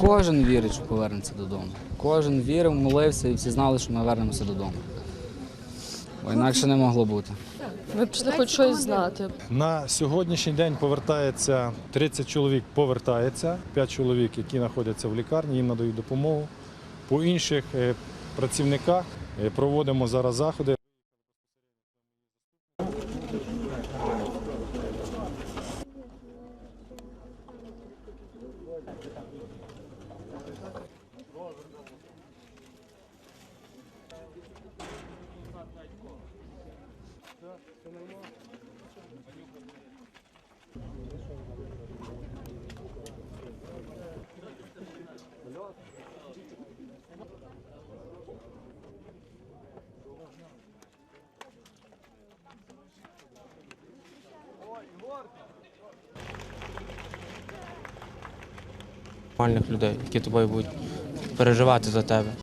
Кожен вірить, що повернеться додому. Кожен вірив, молився і всі знали, що ми вернемося додому. Бо інакше не могло бути. Ви б хоч щось знати. На сьогоднішній день повертається 30 чоловік повертається, 5 чоловік, які знаходяться в лікарні, їм надають допомогу. По інших е, працівниках е, проводимо зараз заходи. Нормальних людей, які тобою будуть переживати за тебе.